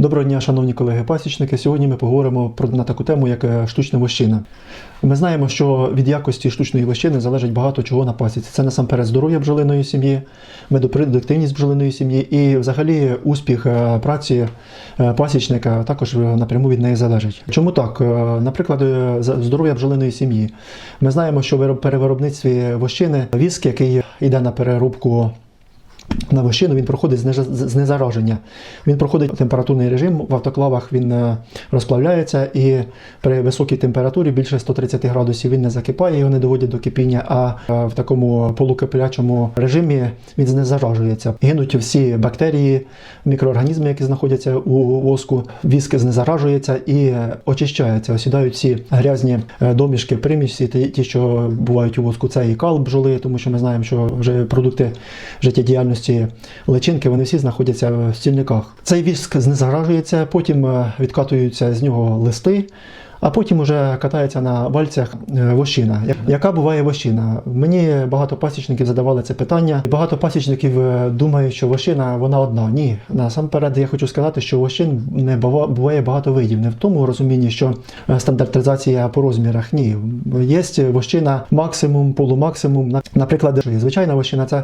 Доброго дня, шановні колеги-пасічники. Сьогодні ми поговоримо про на таку тему, як е, штучна вощина. Ми знаємо, що від якості штучної вощини залежить багато чого на пасіці. Це насамперед здоров'я бджолиної сім'ї, медопродуктивність бджолиної сім'ї і взагалі успіх е, праці е, пасічника також напряму від неї залежить. Чому так? Наприклад, здоров'я бджолиної сім'ї. Ми знаємо, що вироб- перевиробництві вощини віск, який йде на переробку на вощину він проходить знезараження. Він проходить температурний режим в автоклавах, він е, розплавляється і при високій температурі більше 130 градусів він не закипає, його не доводять до кипіння, а е, в такому полукипілячому режимі він знезаражується. Гинуть всі бактерії, мікроорганізми, які знаходяться у воску. Віск знезаражується і е, очищається. Осідають всі грязні домішки, примісі, ті, ті, що бувають у воску. Це і кал бджоли, тому що ми знаємо, що вже продукти життєдіяльності личинки, вони всі знаходяться в стільниках. Цей віск знезаражується, потім е, відкатуються з нього листи. А потім уже катається на вальцях е, вощина. Яка буває вощина? Мені багато пасічників задавали це питання. Багато пасічників е, думають, що вощина вона одна. Ні, насамперед я хочу сказати, що вощин не бува- буває багато видів. Не в тому розумінні, що е, стандартизація по розмірах. Ні, є вощина максимум, полумаксимум. Наприклад, звичайна вощина це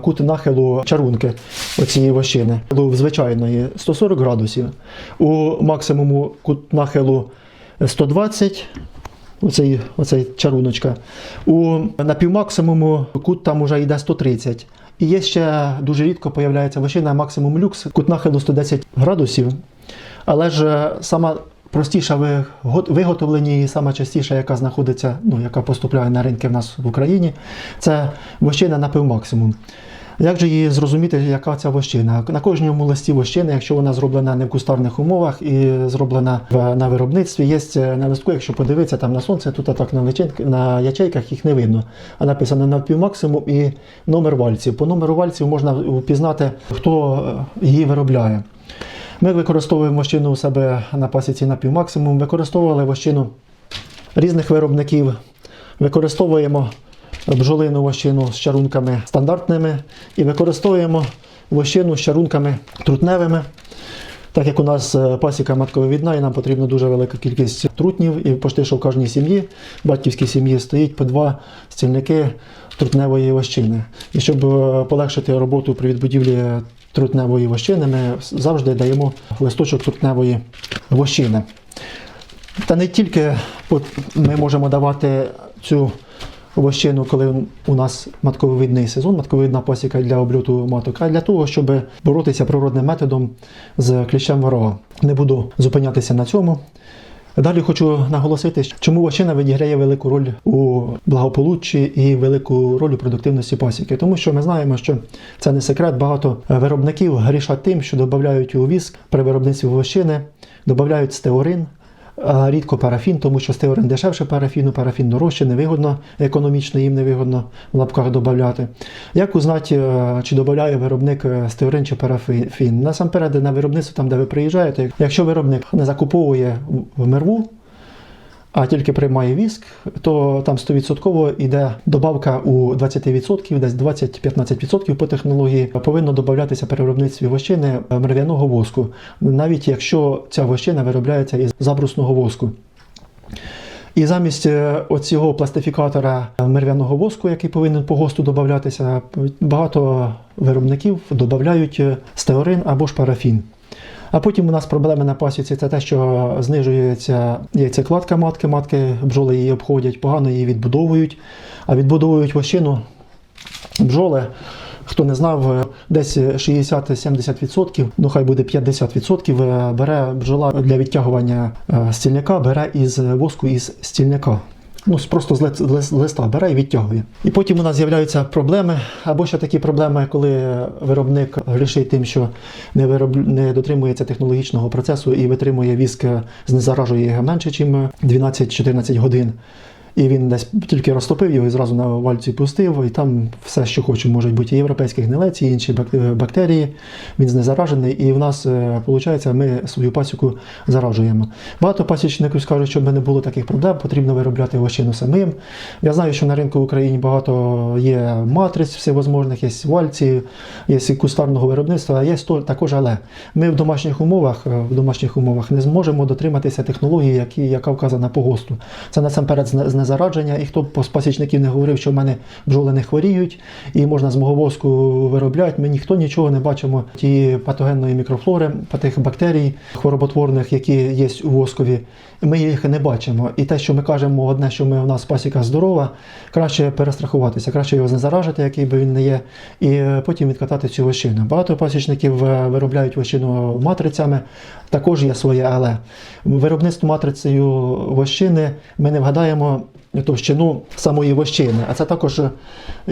кут нахилу чарунки оцієї вощини. В звичайної 140 градусів. У максимуму кут нахилу 120. Оцей, оцей чаруночка. У напівмаксимуму кут там уже йде 130. І є ще дуже рідко появляється вощина максимум люкс, кут нахилу 110 градусів. Але ж е, сама простіша виготовлення і сама частіша, яка знаходиться, ну, яка поступляє на ринки в нас в Україні, це вощина напівмаксимум. Як же її зрозуміти, яка ця вощина? На кожному листі вощини, якщо вона зроблена не в кустарних умовах і зроблена на виробництві, є на листку, якщо подивитися там на сонце, тут так на, на ячейках їх не видно. А написано на півмаксимум і номер вальців. По номеру вальців можна впізнати, хто е, її виробляє. Ми використовуємо вощину у себе на пасіці на півмаксимум, використовували вощину різних виробників, використовуємо бджолину вощину з чарунками стандартними і використовуємо вощину з чарунками трутневими. Так як у нас е, пасіка матковидна і нам потрібна дуже велика кількість трутнів, і почти що в кожній сім'ї, батьківській сім'ї стоїть по два стільники трутневої вощини. І щоб е, полегшити роботу при відбудівлі трутневої вощини, ми завжди даємо листочок трутневої вощини. Та не тільки ми можемо давати цю вощину, коли у нас матковидний сезон, матковидна пасіка для обльоту маток, а для того, щоб боротися природним методом з кліщем ворога. Не буду зупинятися на цьому. Далі хочу наголосити, чому вощина відіграє велику роль у благополуччі і велику роль у продуктивності пасіки. Тому що ми знаємо, що це не секрет. Багато виробників грішать тим, що додають у віск при виробництві вощини, додають стеорин, рідко парафін, тому що стеорин дешевше парафіну, парафін дорожче, невигодно, економічно їм невигодно в лапках додати. Як узнати, е, чи додає виробник е, стеорин чи парафін? Насамперед на виробництво, там, де ви приїжджаєте, якщо виробник не закуповує в мерву, а тільки приймає віск, то там 100% йде добавка у 20%, десь 20-15% по технології повинно додатися при виробництві вощини мерв'яного воску, навіть якщо ця вощина виробляється із забрусного воску. І замість е, оцього пластифікатора мерв'яного воску, який повинен по ГОСТу додатися, багато виробників додають стеорин або ж парафін. А потім у нас проблеми на пасіці це те, що знижується яйцекладка матки, матки бджоли її обходять, погано її відбудовують, а відбудовують вощину бджоли. Хто не знав, десь 60-70%, ну хай буде 50%, е, бере бджола для відтягування е, стільника, бере із воску із стільника. Ну, просто з листа бере і відтягує. І потім у нас з'являються проблеми, або ще такі проблеми, коли виробник грішить тим, що не, вироб... не дотримується технологічного процесу і витримує віск, е, знезаражує його менше, ніж 12-14 годин. І він десь тільки розтопив його і зразу на вальці пустив, і там все, що хоче, можуть бути і європейські гнилеці, і інші бактерії. Він знезаражений, і в нас виходить, ми свою пасіку заражуємо. Багато пасічників скажуть, щоб не було таких проблем, потрібно виробляти овощину самим. Я знаю, що на ринку в Україні багато є матриць всевозможних, є вальці, є кустарного виробництва, є також але. Ми в домашніх умовах, е, в домашніх умовах не зможемо дотриматися технології, яка вказана по ГОСТу. Це насамперед знезарадження, і хто б з пасічників не говорив, що в мене бджоли не хворіють, і можна з мого воску виробляти. Ми ніхто нічого не бачимо ті патогенної мікрофлори, тих бактерій хвороботворних, які є у воскові. Ми їх не бачимо. І те, що ми кажемо, одне, що ми у нас пасіка здорова, краще перестрахуватися, краще його знезаражити, який би він не є, і е, потім відкатати цю вощину. Багато пасічників е, виробляють вощину матрицями, також є своє але. Виробництво матрицею вощини ми не вгадаємо товщину самої вощини, а це також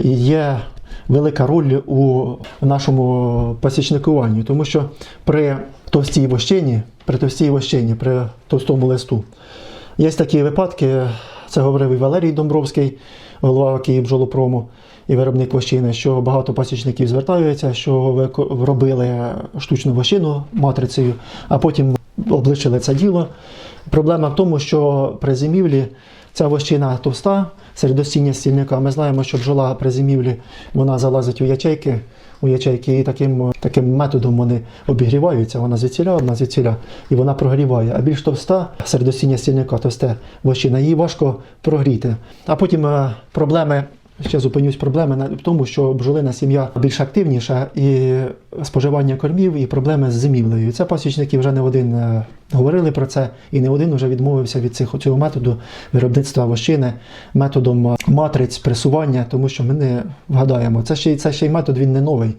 є велика роль у нашому пасічникуванні, тому що при товстій вощині, при товстій вощині, при товстому листу, є такі випадки, це говорив і Валерій Домбровський, голова Київ бджолопрому і виробник вощини, що багато пасічників звертаються, що робили штучну вощину матрицею, а потім облишили це діло. Проблема в тому, що при зимівлі ця вощина товста, середостіння стільника. Ми знаємо, що бджола при зимівлі вона залазить у ячейки, у ячейки і таким, таким методом вони обігріваються. Вона звідсіля, вона звідсіля, і вона прогріває. А більш товста середостіння стільника, товсте вощина, її важко прогріти. А потім е, проблеми. Ще зупинюсь проблеми в тому, що бджолина сім'я більш активніша і споживання кормів, і проблеми з зимівлею. Це пасічники вже не один е, говорили про це, і не один вже відмовився від цих, цього методу виробництва вощини, методом е, матриць пресування, тому що ми не вгадаємо. Це ще, це ще й метод він не новий.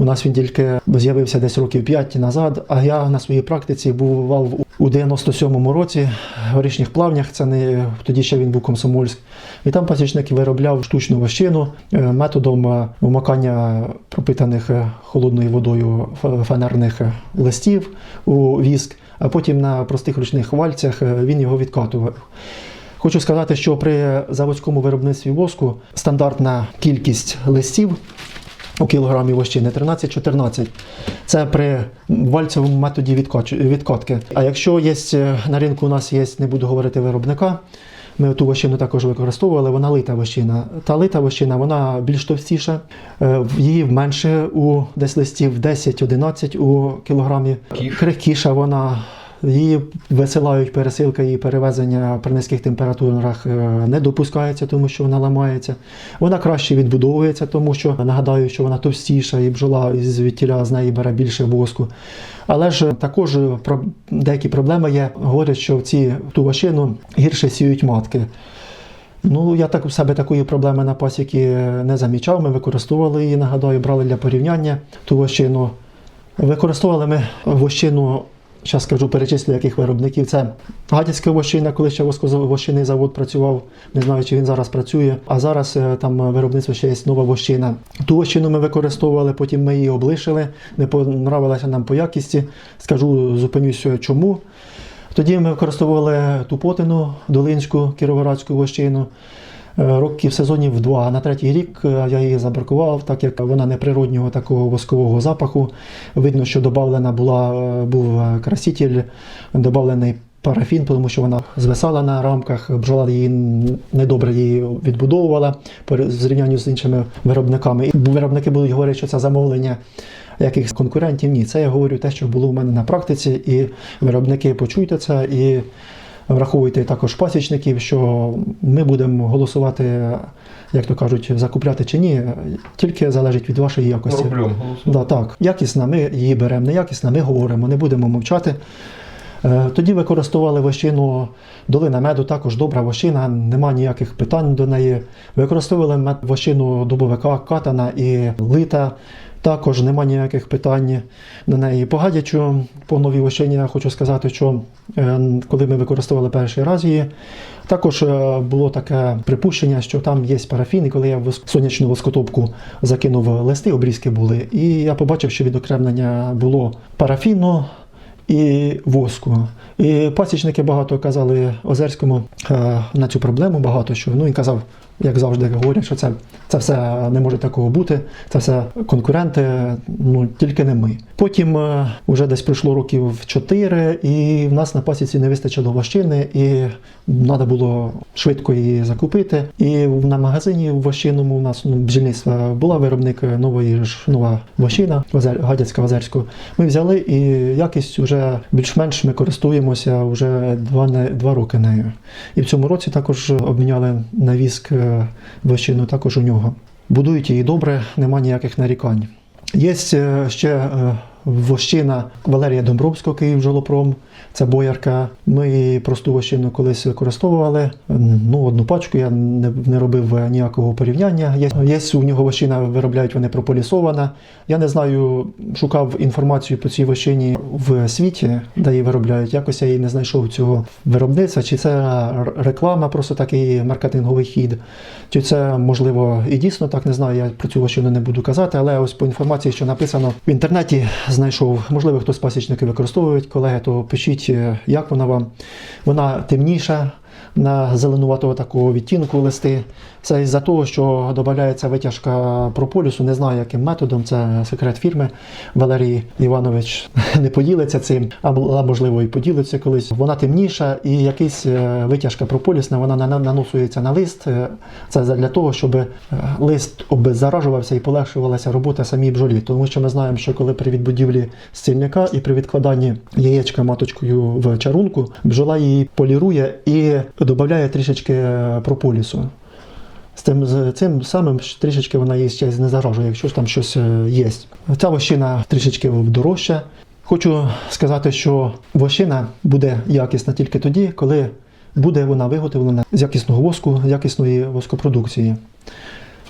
У нас він тільки з'явився десь років 5 назад, а я на своїй практиці бував у 97-му році в горішніх плавнях, це не тоді ще він був комсомольськ. І там пасічник виробляв штучну вощину е, методом е, вмикання пропитаних е, холодною водою фанерних листів у віск, а потім на простих ручних вальцях він його відкатував. Хочу сказати, що при заводському виробництві воску стандартна кількість листів у кілограмі вощини 13-14. Це при вальцевому методі відкатки. А якщо є е, на ринку у нас є, не буду говорити виробника. Ми ту вощину також використовували, вона лита вощина. Та лита вощина вона більш товстіша, е, її менше у десь листів 10-11 у кілограмі. Крихкіша вона. Її висилають пересилка і перевезення при низьких температурах е, не допускається, тому що вона ламається. Вона краще відбудовується, тому що нагадаю, що вона товстіша і бджола звідтіля з неї бере більше воску. Але ж також деякі проблеми є. Говорять, що в ці ту вашину гірше сіють матки. Ну, я так у себе такої проблеми на пасіки не замічав. Ми використовували її, нагадаю, брали для порівняння ту вощину. Використовували ми вощину, зараз скажу, перечислю яких виробників. Це Гадяцька вощина, коли ще восковощинний завод працював. Не знаю, чи він зараз працює. А зараз е, там виробництво ще є нова вощина. Ту вощину ми використовували, потім ми її облишили. Не понравилася нам по якісті. Скажу, зупинюсь чому. Тоді ми використовували тупотину, долинську кіровоградську вощину. Е, Років сезонів два. А на третій рік е, я її забракував, так як вона не природнього такого воскового запаху. Видно, що додавлена була, е, був краситель, додавлений парафін, тому що вона звисала на рамках. Бджола її недобре її відбудовувала в зрівнянні з іншими виробниками. І виробники будуть говорити, що це замовлення якихось конкурентів. Ні, це я говорю те, що було в мене на практиці, і виробники почуйте це і враховуйте також пасічників, що ми будемо голосувати, як то кажуть, закупляти чи ні, тільки залежить від вашої якості. Рублем. Да, так. Якісна, ми її беремо, неякісна, ми говоримо, не будемо мовчати. Е, Тоді використовували вощину долина меду, також добра вощина, нема ніяких питань до неї. Використовували вощину дубовика, катана і лита. Також нема ніяких питань до неї. По гадячу, по новій вощині я хочу сказати, що е, коли ми використовували перший раз її, також е, було таке припущення, що там є парафін, і коли я в сонячну воскотопку закинув листи, обрізки були, і я побачив, що відокремлення було парафіну і воску. І пасічники багато казали Озерському е, на цю проблему багато що. Ну він казав, як завжди говорять, що це, це все не може такого бути, це все конкуренти, ну тільки не ми. Потім е, вже десь пройшло років 4, і в нас на пасіці не вистачило вощини, і треба було швидко її закупити. І на магазині в вощинному у нас ну, бджільництва була виробник нової ж нова вощина Озер- Гадяцька Озерську. Ми взяли і якість вже більш-менш ми користуємося вже два, два роки нею. І в цьому році також обміняли на віск вощину також у нього. Будують її добре, нема ніяких нарікань. Є е, ще е, вощина Валерія Домбровського, Київ Жолопром. Це боярка. Ми просту вощину колись використовували. Ну, одну пачку я не, не робив ніякого порівняння. Є, є у нього вощина, виробляють вони прополісована. Я не знаю, шукав інформацію по цій вощині в світі, де її виробляють. Якось я її не знайшов цього виробництва. Чи це реклама, просто такий маркетинговий хід, чи це можливо і дійсно так не знаю. Я про цю вощину не буду казати, але ось по інформації, що написано в інтернеті, знайшов. Можливо, хтось пасічники використовують, колеги, то пишіть, е, як вона вам. Вона темніша. На зеленуватого такого відтінку листи. Це із-за того, що додається витяжка прополісу. Не знаю, яким методом. Це секрет фірми. Валерій Іванович не поділиться цим, або можливо і поділиться колись. Вона темніша і якийсь е, витяжка прополісна, вона наносується на лист. Е, Це для того, щоб е, лист обеззаражувався і полегшувалася робота самій бджолі. Тому що ми знаємо, що коли при відбудівлі стільника і при відкладанні яєчка маточкою в чарунку, бджола її полірує і додає трішечки е, прополісу. З тим з цим самим трішечки вона їй ще не заражує, якщо там щось е, є. Ця вощина трішечки дорожча. Хочу сказати, що вощина буде якісна тільки тоді, коли буде вона виготовлена з якісного воску, якісної воскопродукції.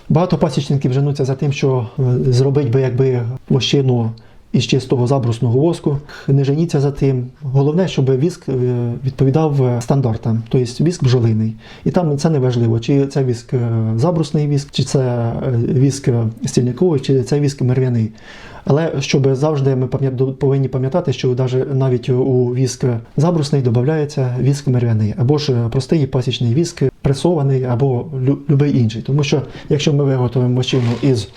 Багато пасічників женуться за тим, що е, зробить би якби вощину із чистого забрусного воску. Не женіться за тим. Головне, щоб віск е, відповідав е, стандартам, тобто віск бджолиний. І там це не важливо, чи це віск е, забрусний віск, чи це віск стільниковий, чи це віск мерв'яний. Але щоб завжди ми повинні пам'ятати, що навіть у віск забрусний додається віск мерв'яний, або ж простий пасічний віск пресований, або любий інший. Тому що якщо ми виготовимо мощину із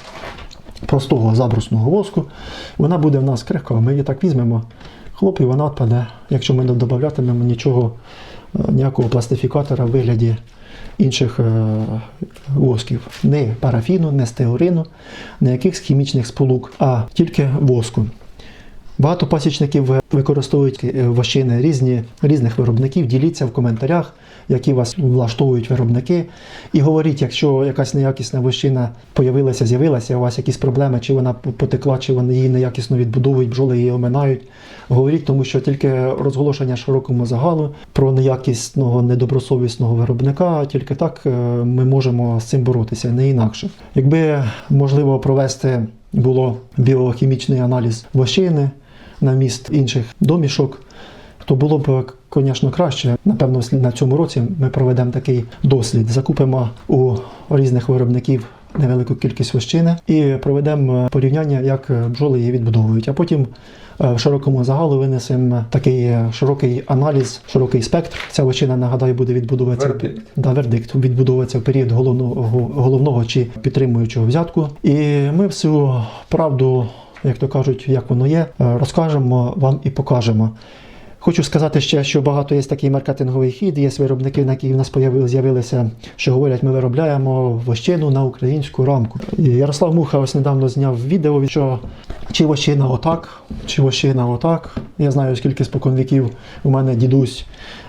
простого забрусного воску, вона буде в нас крихка. Ми її так візьмемо, хлоп, і вона відпаде. Якщо ми не додатимемо нічого, е, ніякого пластифікатора в вигляді інших е, восків. Не парафіну, не стеорину, не якихось хімічних сполук, а тільки воску. Багато пасічників використовують е, вощини різні, різних виробників. Діліться в коментарях, які вас влаштовують виробники. І говоріть, якщо якась неякісна вощина появилася, з'явилася, у вас якісь проблеми, чи вона потекла, чи вони її неякісно відбудовують, бджоли її оминають. Говоріть, тому що тільки розголошення широкому загалу про неякісного, недобросовісного виробника, тільки так е, ми можемо з цим боротися, не інакше. Якби можливо провести було біохімічний аналіз вощини на міст інших домішок, то було б, звісно, краще. Напевно, на цьому році ми проведемо такий дослід. Закупимо у різних виробників невелику кількість вощини і проведемо порівняння, як бджоли її відбудовують. А потім е, в широкому загалу винесемо такий е, широкий аналіз, широкий спектр. Ця вощина, нагадаю, буде відбудовуватися Вердикт. Да, вердикт відбудовується в період головного, головного чи підтримуючого взятку. І ми всю правду, як то кажуть, як воно є, е, розкажемо вам і покажемо. Хочу сказати ще, що багато є такий маркетинговий хід, є виробники, на які в нас з'явилися, що говорять, ми виробляємо вощину на українську рамку. Ярослав Муха ось недавно зняв відео, що чи вощина отак, чи вощина отак. Я знаю, скільки спокон віків у мене дідусь,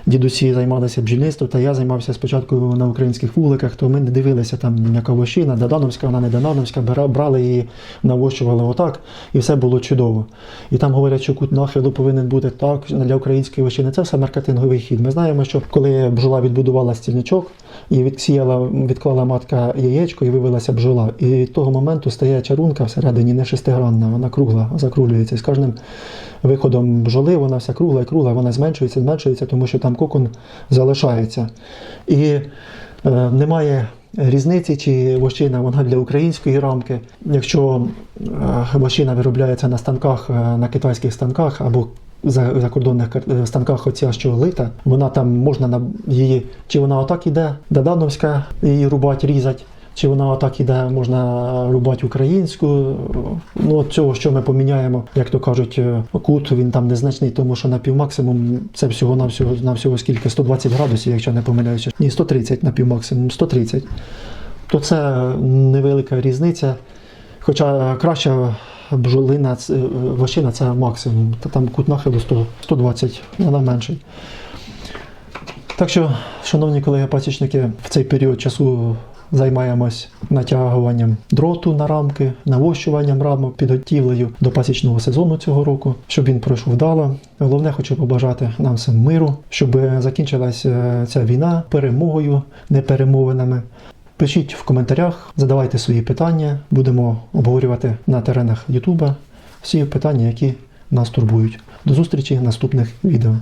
дідусі займалися бджільництвом, та я займався спочатку на українських вуликах, то ми не дивилися там, яка вощина, Додановська, вона не Додановська, бра- брали її, навощували отак, і все було чудово. І там говорять, що кут нахилу повинен бути так для української вощини. Це все маркетинговий хід. Ми знаємо, що коли бджола відбудувала стільничок і відсіяла, відклала матка яєчко і вивелася бджола. І від того моменту стає чарунка всередині не шестигранна, вона кругла, закруглюється. З кожним виходом бджоли вона вся кругла і кругла, вона зменшується, зменшується, тому що там кокон залишається. І е, немає різниці, чи вощина вона для української рамки. Якщо е, вощина виробляється на станках, е, на китайських станках або за- закордонних е, станках оця, що лита, вона там можна на її, чи вона отак іде, Дадановська, її рубать, різать. Чи вона отак іде, можна рубати українську. Ну, от цього, що ми поміняємо, як то кажуть, е, кут він там незначний, тому що на півмаксимум це всього на всього скільки 120 градусів, якщо не помиляюся. Ні, 130 на півмаксимум, 130. То це невелика різниця. Хоча краща бджолина, е, вощина це максимум. Та там кут нахилу 100, 120, вона менший. Так що, шановні колеги пасічники, в цей період часу займаємось натягуванням дроту на рамки, навощуванням рамок, підготівлею до пасічного сезону цього року, щоб він пройшов вдало. Головне, хочу побажати нам всім миру, щоб закінчилася ця війна перемогою, не перемовинами. Пишіть в коментарях, задавайте свої питання. Будемо обговорювати на теренах Ютуба всі питання, які нас турбують. До зустрічі в наступних відео.